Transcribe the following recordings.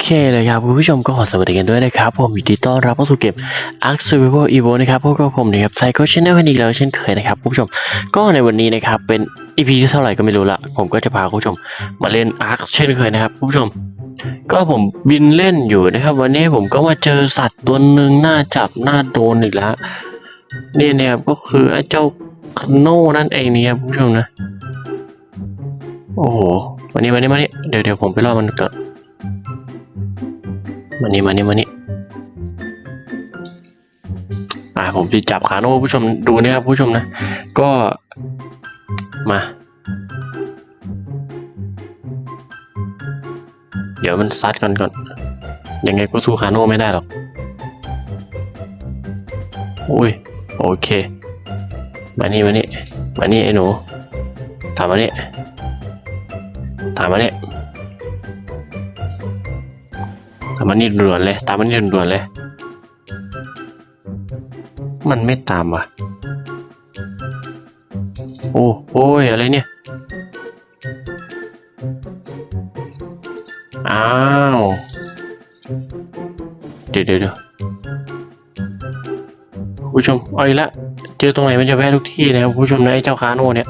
เคเลยครับคุณผู้ชมก็ขอสวัสดีกันด้วยนะครับ ผมยินดีต้อนรับเข้าสู่เกม Ark Survival Evo นะครับพวกกับผมนะครับไซโคชแนลกันอีกแล้วเช่นเคยนะครับคุณผู้ชมก็ในวันนี้นะครับเป็น EP ที่เท่าไหร่ก็ไม่รู้ละผมก็จะพาคุณผู้ชมมาเล่น Ark เช่นเคยนะครับคุณผู้ชม ก็ผมบินเล่นอยู่นะครับ วันนี้ผมก็มาเจอสัตว์ตัวหนึ่งน่าจับน่าโดนอีกแล้วนี่นะครับก็คือไอ้เจ้าคโน่นั่นเองเนี่ยคุณผู้ชมนะ โอ้โหมานี่มานี่มานี่เดี๋ยวเดี๋ยวผมไปล่อมันก่อน มานี่มานี่มานี่อ่าผมจะจับขาน้ผู้ชมดูนะครับผู้ชมนะ ก็มา เดี๋ยวมันซัดกันก่อน ยังไงก็สู้คาโน่ไม่ได้หรอก อุ้ย โอเค มานี่มานี่มานี่ไอ้หนูถามมานี่ตามมาเนี่ย ตามมานี่ด่วนเลย ตามมานี่ด่วนเลย มันไม่ตามว่ะ โอ้โอ้ยอะไรเนี่ย อ้าว เดี๋ยวเดี๋ยวผู้ชมเอาอีกละเจอตรงไหนมันจะแวะทุกที่นะครับผู้ชมนะไอ้เจ้าคาโน่เนี่ย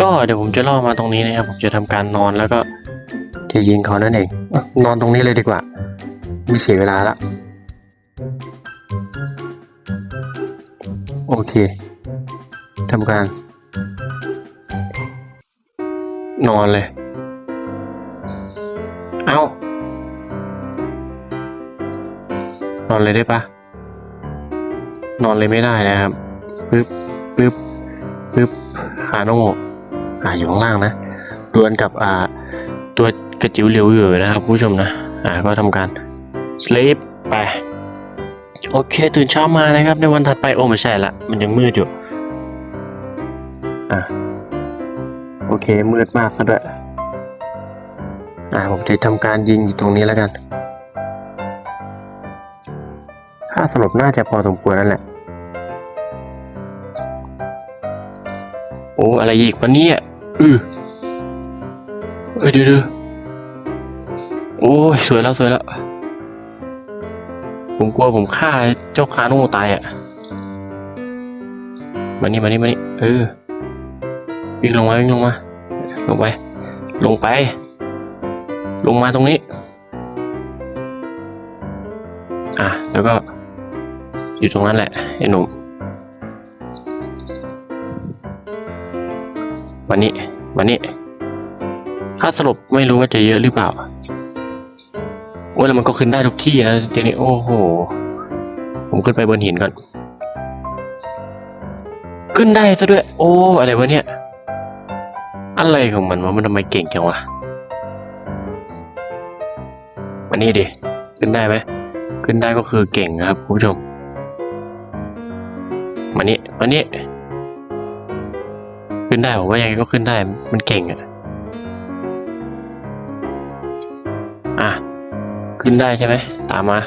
ก็เดี๋ยวผมจะล่อมาตรงนี้นะครับ ผมจะทำการนอนแล้วก็จะยิงเขานั่นเอง นอนตรงนี้เลยดีกว่า ม่เสียเวลาละ โอเคทำการ นอนเลย เอานอนเลยได้ปะนอนเลยไม่ได้นะครับปึ๊บปึ๊บปึ๊บคาโนอ่าอยู่ข้างล่างนะดวลกับอ่าตัวกระจิ๋วเหลียวเหยื่นะครับผู้ชมนะ อ่าก็ทำการ sleep ไป โอเค ตื่นเช้ามานะครับ ในวันถัดไป โอ้ไม่ใช่ละ มันยังมืดอยู่ อะ โอเค มืดมากซะด้วย อ่าผมจะทำการยิงอยู่ตรงนี้แล้วกัน ค่าสลบน่าจะพอสมควรนั่นแหละ โอ้ อะไรอีกวะเนี่ยอือเอ้ยเดี๋ยวเดี๋ยวโอ้ย สวยแล้ว สวยแล้ว ผมกลัวผมฆ่าเจ้าคาโน่ตายอะ มานี่มานี่มานี่เออ วิ่งลงมาวิ่งลงมา ลงไป ลงไป ลงมาตรงนี้ อะ แล้วก็ อยู่ตรงนั้นแหละไอ้หนุ่มวันนี้วันนี้ค่าสรุปไม่รู้ว่าจะเยอะหรือเปล่า โอ้ยแล้วมันก็ขึ้นได้ทุกที่นะทีนี้โอ้โห ผมขึ้นไปบนหินก่อน ขึ้นได้ซะด้วย โอ้ อะไรวะเนี่ย อะไรของมันวะมันทำไมเก่งจังวะมานี่ดิ ขึ้นได้ไหม ขึ้นได้ก็คือเก่งนะครับคุณผู้ชม มานี่มานี่ขึ้นได้ผมว่ายังไงก็ขึ้นได้ มันเก่งอะ ขึ้นได้ใช่ไหมตามมา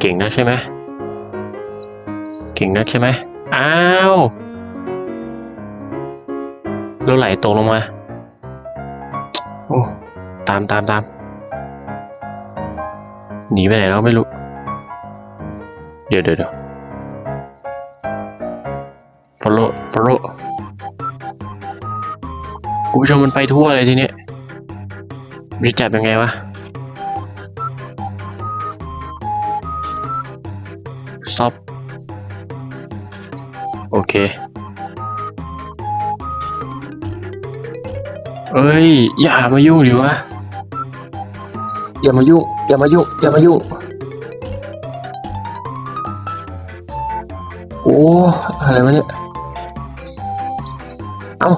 เก่งนะใช่ไหมเก่งนะใช่ไหมอ้าวแล้วไหลตกลงมาโอ้ตามตามตามหนีไปไหนแล้วไม่รู้ เดี๋ยวเดี๋ยวเดี๋ยว follow follow คุณผู้ชมมันไปทั่วเลยทีเนี้ยจะจับยังไงวะ โอเค เอ้ย อย่ามายุ่งดิวะ อย่ามายุ่ง อย่ามายุ่ง อย่ามายุ่ง โอ้ อะไรวะเนี่ย เอ้า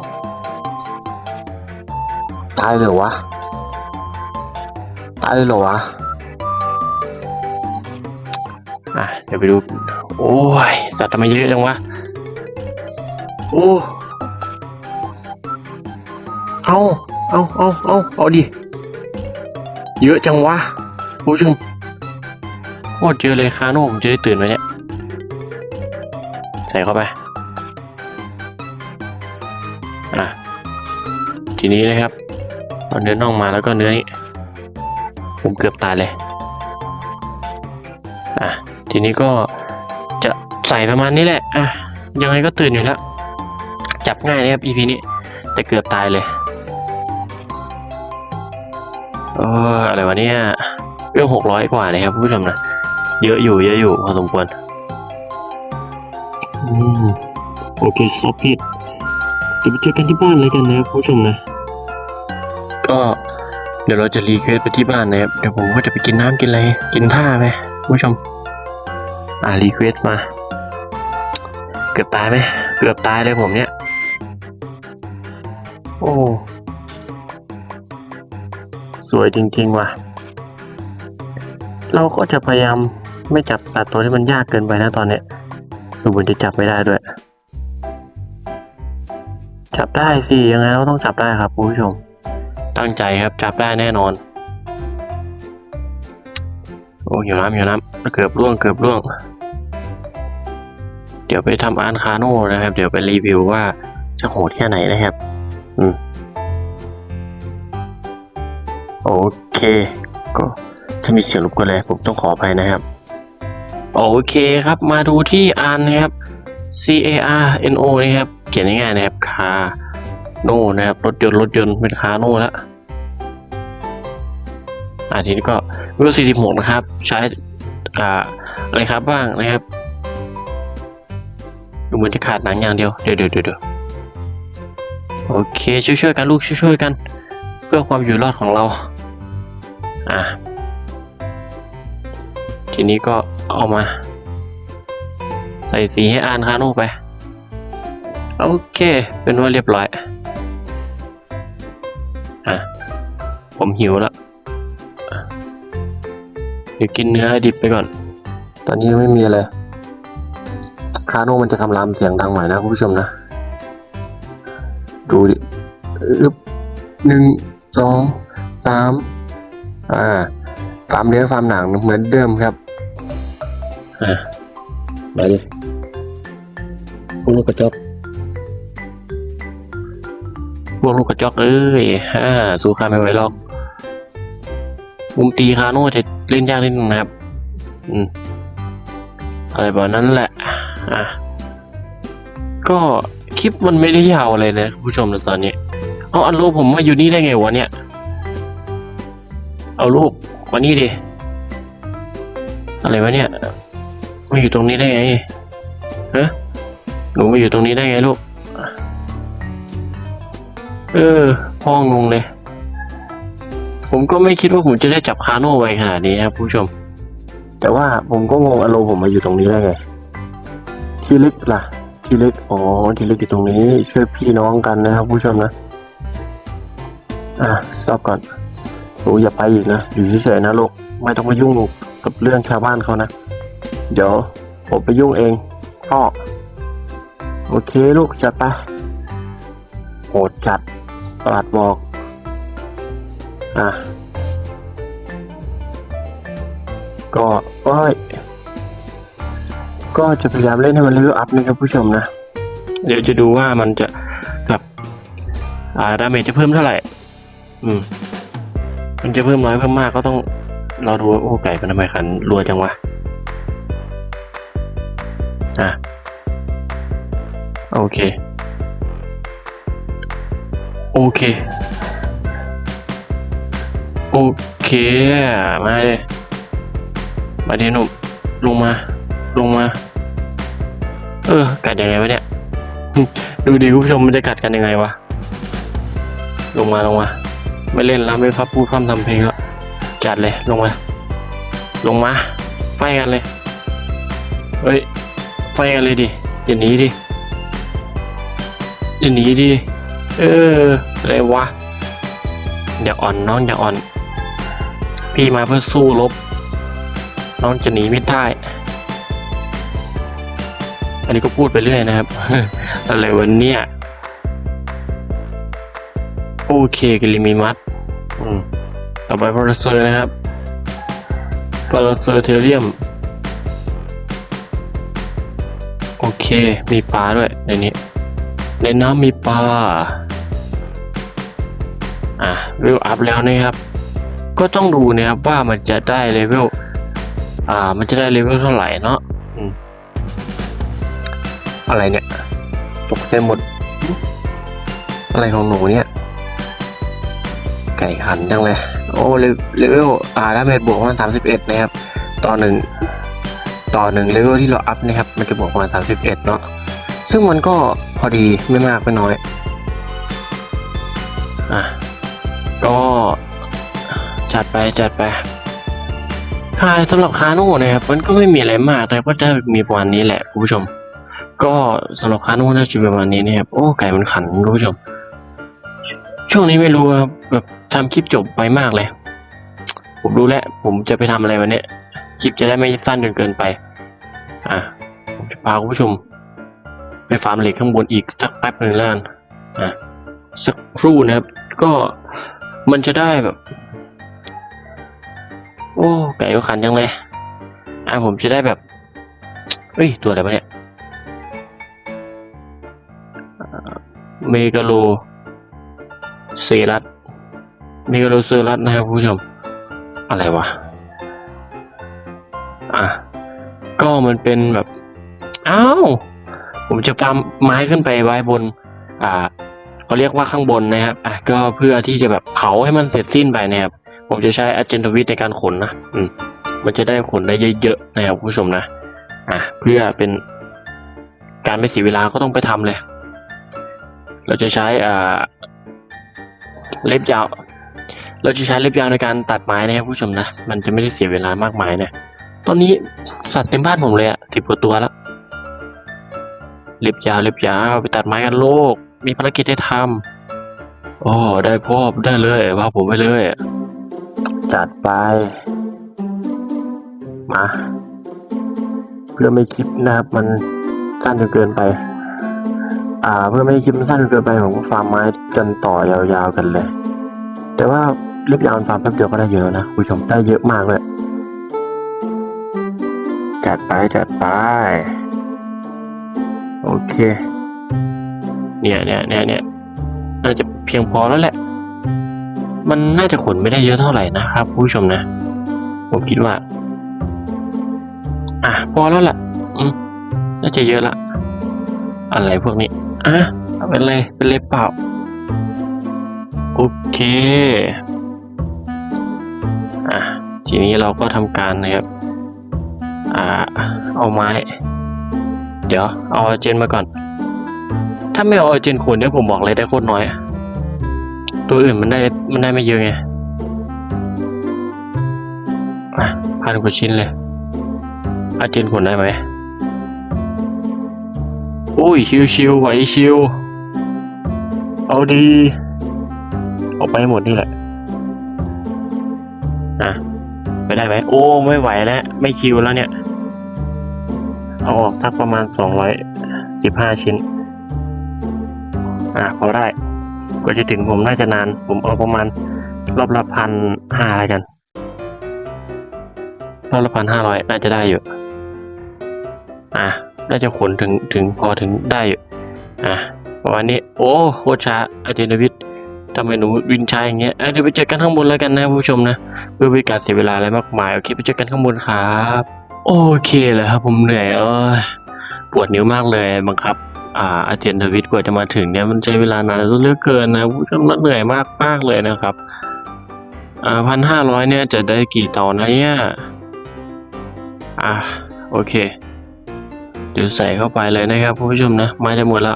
ตายเลยเหรอวะ ตายเลยเหรอวะ อะ เดี๋ยวไปดู โอ้ย สัตว์ทำไมเยอะจังวะ โอ้ เอาเอาเอาเอาเอาดิ เยอะจังวะผู้ชมโคตรเยอะเลยคาโน่ผมจะได้ตื่นไหมเนี่ย ใส่เข้าไป อะ ทีนี้นะครับเอาเนื้อน่องมาแล้วก็เนื้อนี้ ผมเกือบตายเลย อะ ทีนี้ก็จะใส่ประมาณนี้แหละ อะ ยังไงก็ตื่นอยู่แล้ว จับง่ายนะครับ EP นี้ แต่เกือบตายเลยเอออะไรวะเนี่ยเรื่องหกร้อยกว่านะครับผู้ชมนะ เยอะอยู่เยอะอยู่พอสมควรอืมโอเคซอฟพิดเดี๋ยวไปเจอกันที่บ้านเลยกันนะครับผู้ชมนะ ก็เดี๋ยวเราจะรีเควสไปที่บ้านนะครับ เดี๋ยวผมก็จะไปกินน้ำกินอะไร กินท่าไหมผู้ชม อ่ารีเควสมา เกือบตายไหม เกือบตายเลยผมเนี่ย โอ้ สวยจริงๆว่ะ เราก็จะพยายามไม่จับสัตว์ตัวที่มันยากเกินไปนะตอนเนี้ยดูเหมือนจะจับไม่ได้ด้วย จับได้สิ ยังไงเราต้องจับได้ครับคุณผู้ชม ตั้งใจครับจับได้แน่นอน โอ้อยู่น้ำอยู่น้ำเกือบร่วงเกือบร่วง เดี๋ยวไปทำอาร์คาโน่นะครับ เดี๋ยวไปรีวิวว่าจะโหดแค่ไหนนะครับ อืมโอเค ก็ถ้ามีเสียงรบกวนอะไรผมต้องขออภัยนะครับ โอเคครับ มาดูที่อ่านนะครับ C A R N O นะครับ เขียนง่ายๆนะครับคาโน่นะครับ รถยนต์รถยนต์เป็นคาโน่แล้วอ่าทีนี้ก็วิว46 นะครับ ใช้อ่าอะไรครับบ้างนะครับ ดูเหมือนจะขาดหนังอย่างเดียว เดี๋ยวเดี๋ยวเดี๋ยว โอเคช่วยๆกันลูกช่วยๆกัน เพื่อความอยู่รอดของเราอะทีนี้ก็เอามา ใส่สีให้อ่านคาโน่ไป โอเค เป็นว่าเรียบร้อย อะ ผมหิวแล้วอะเดี๋ยวกินเนื้อดิบไปก่อน ตอนนี้ไม่มีอะไรคาโน่มันจะคำรามเสียงดังหน่อยนะคุณผู้ชมนะ ดูดิอึ๊บหนึ่งสองสามอ่าฟาร์มเลี้ยงฟาร์มหนังเหมือนเดิมครับอะมาดิพวกลูกกระจอกพวกลูกกระจอกเอ้ยฮ่าสู้ข้าไม่ไหวหรอกมุมตีคาโน่จะเล่นยากนิดนึงนะครับ อืมอะไรแบบนั้นแหละ อะ ก็ คลิปมันไม่ได้ยาวอะไรนะคุณผู้ชมในตอนนี้ เอาอันโลผมมาอยู่นี่ได้ไงวะเนี่ย เอาลูกมานี่ดิ อะไรวะเนี่ย มาอยู่ตรงนี้ได้ไงฮะหนูมาอยู่ตรงนี้ได้ไงลูก เออ พ่องงเลย ผมก็ไม่คิดว่าผมจะได้จับคาโน่ไวขนาดนี้นะครับผู้ชม แต่ว่าผมก็งงอารมณ์ผมมาอยู่ตรงนี้ได้ไง ทีเล็กล่ะ ทีเล็กอ๋อทีเล็กอยู่ตรงนี้ช่วยพี่น้องกันนะครับ ผู้ชมนะอะซอบก่อนโอ้อย่าไปอีกนะอยู่เฉยๆนะลูกไม่ต้องมายุ่งกับเรื่องชาวบ้านเขานะ เดี๋ยวผมไปยุ่งเองพ่อโอเคลูกจัดไปโหดจัดปลัดบอกอะก็โอ้ย ก็จะพยายามเล่นให้มันเลเวลอัพนะครับผู้ชมนะ เดี๋ยวจะดูว่ามันจะแบบอ่าดาเมจจะเพิ่มเท่าไหร่ อืม มันจะเพิ่มน้อยเพิ่มมากก็ต้องรอดูโอ้ไก่เป็นทำไมขันรัวจังวะอะโอเค โอเค โอเคมาเลยมาเดี๋ยวหนุ่มลงมา ลงมา เออ กัดยังไงวะเนี่ย ดูดิคุณผู้ชมมันจะกัดกันยังไงวะ ลงมาลงมา ไม่เล่นแล้วไม่พับพูดพร่ำทำเพลงแล้วจัดเลยลงมา ลงมาไฟกันเลย เฮ้ย ไฟกันเลยดิอย่าหนีดิอย่าหนีดิ เอออะไรวะ อย่าอ่อนน้องอย่าอ่อน พี่มาเพื่อสู้รบ น้องจะหนีไม่ได้ อันนี้ก็พูดไปเรื่อยนะครับ อะไรวันเนี้ยโอเคกิลิมิมัสต่อไปพาราเซอร์นะครับพาราเซอร์เทเรียม โอเค มีปลาด้วยในนี้ ในน้ำมีปลา อะวิวอัพแล้วนะครับ ก็ต้องดูนะครับว่ามันจะได้เลเวล อ่า มันจะได้เลเวลเท่าไหร่เนาะ อะไรเนี่ย ตกใจหมด อะไรของหนูเนี่ย ไก่ขันจังเลย โอ้เลเลวลอ่าดาเมจบวกประมาณสามสิบเอ็ดนะครับ ต่อหนึ่งต่อหนึ่งเลเวลที่เราอัพนะครับ มันจะบวกประมาณสามสิบเอ็ดเนาะซึ่งมันก็พอดีไม่มากไม่น้อยอะก็จัดไปจัดไปค่าสำหรับคาโน่นะครับ มันก็ไม่มีอะไรมากแต่ก็จะมีประมาณนี้แหละคุณผู้ชม ก็สำหรับคาโน่น่าจะประมาณนี้นะครับโอ้ไก่มันขันคุณผู้ชม ช่วงนี้ไม่รู้ครับแบบทำคลิปจบไปมากเลย ผมรู้แล้ว ผมจะไปทำอะไรวันนี้คลิปจะได้ไม่สั้นจนเกินไป อะผมจะพาคุณผู้ชม ไปฟาร์มเหล็กข้างบนอีกสักแป๊บหนึ่งแล้วกันอะสักครู่นะครับ ก็มันจะได้แบบ โอ้ ไก่ก็ขันจังเลย อะผมจะได้แบบเฮ้ย ตัวอะไรวะเนี่ย เมกาโลเซรัสเมกาโลเซรัสนะครับคุณผู้ชม อะไรวะ อะ ก็มันเป็นแบบอ้าวผมจะฟาร์มไม้ขึ้นไปไว้บน อ่าเขาเรียกว่าข้างบนนะครับ อะ ก็เพื่อที่จะแบบเผาให้มันเสร็จสิ้นไปนะครับ ผมจะใช้อเจนทวิตในการขนนะ อืม มันจะได้ขนได้เยอะๆนะครับคุณผู้ชมนะ อะ เพื่อเป็นการไม่เสียเวลาก็ต้องไปทำเลย เราจะใช้เล็บยาว เราจะใช้เล็บยาวในการตัดไม้นะครับผู้ชมนะ มันจะไม่ได้เสียเวลามากมายนะ ตอนนี้สัตว์เต็มบ้านผมเลยอะสิบกว่าตัวแล้ว เล็บยาวเล็บยาวไปตัดไม้กันโลก มีภารกิจให้ทำโอ๋อได้พ่อได้เลยว่าผมไปเลย จัดไป มา เพื่อไม่คลิปนะครับมันสั้นจนเกินไป อ่า เพื่อไม่ให้คลิปมันสั้นเกินไปผมก็ฟาร์มไม้กันต่อยาวๆกันเลย แต่ว่าเล็บยาวฟาร์มแป๊บเดียวก็ได้เยอะนะคุณผู้ชมได้เยอะมากเลยจัดไปจัดไป โอเค เนี่ยเนี่ยเนี่ยเนี่ยน่าจะเพียงพอแล้วแหละ มันน่าจะขนไม่ได้เยอะเท่าไหร่นะครับคุณผู้ชมนะ ผมคิดว่า อะพอแล้วล่ะ อืมน่าจะเยอะละ อะไรพวกนี้ อะเป็นเลยเป็นเลยเปล่า โอเค อะ ทีนี้เราก็ทำการนะครับ อ่า เอาไม้ เดี๋ยว เอาออเจนมาก่อน ถ้าไม่เอาออเจนขนเนี่ยผมบอกเลยได้โคตรน้อย ตัวอื่นมันได้ มันได้ไม่เยอะไง อะพันกว่าชิ้นเลยออร์เจนขนได้ไหม อุ้ยชิวชิวๆไหวชิว เอาดีเอาไปหมดนี่แหละอะไปได้ไหมโอ้ไม่ไหวแล้ว ไม่คิวแล้วเนี่ย เอาออกสักประมาณสองร้อยสิบห้าชิ้น อะพอได้กว่าจะถึงผมน่าจะนาน ผมเอาประมาณรอบละพันห้าอะไรกันรอบละพันห้าร้อยน่าจะได้อยู่ อะ น่าจะขนถึงถึงพอถึงได้อยู่อะประมาณนี้โอ้โคชาอาจารย์วิทย์ทำไมหนูวินช้าอย่างเงี้ยอะเดี๋ยวไปเจอกันข้างบนแล้วกันนะผู้ชมนะเพื่อไม่ให้การเสียเวลาอะไรมากมายโอเคไปเจอกันข้างบนครับโอเคเลยครับผมเหนื่อยเออปวดนิ้วมากเลยบังคับอ่าอาเจนทวิตกว่าจะมาถึงเนี่ยมันใช้เวลานานเหลือเกินนะผู้ชมเหนื่อยมากมากเลยนะครับอ่าพันห้าร้อยเนี่ยจะได้กี่ตอนนะเนี่ยอ่าโอเค เดี๋ยวใส่เข้าไปเลยนะครับผู้ชมนะไมาจะหมดละ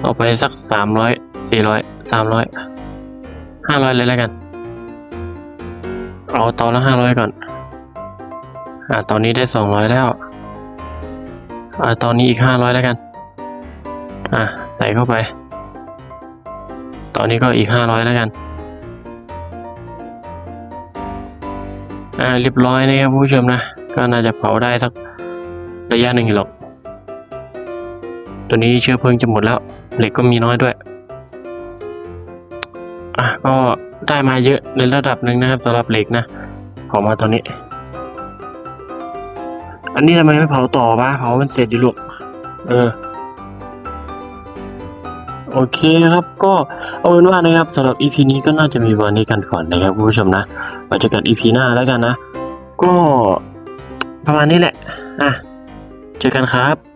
เอาไปสักสามร้อยสี่ร้อยสามร้อยห้าร้อยเลยแล้วกัน เอาตอนละห้าร้อยก่อน อ่าตอนนี้ได้สองร้อยแล้ว อ่าตอนนี้อีกห้าร้อยแล้วกัน อะใส่เข้าไป ตอนนี้ก็อีกห้าร้อยแล้วกันอ่าเรียบร้อยนะครับผู้ชมนะ ก็น่าจะเผาได้สักระยะหนึ่งหรอก ตัวนี้เชื้อเพลิงจะหมดแล้ว เหล็กก็มีน้อยด้วยอะก็ได้มาเยอะในระดับหนึ่งนะครับสำหรับเหล็กนะเผามาตอนนี้ อันนี้ทำไมไม่เผาต่อวะเผามันเสร็จดิลูกเออโอเคนะครับก็เอาเป็นว่านะครับสำหรับ EP นี้ก็น่าจะมีวันนี้กันก่อนนะครับคุณผู้ชมนะไว้เจอกันอีพีหน้าแล้วกันนะ ก็ประมาณนี้แหละอะเจอกันครับ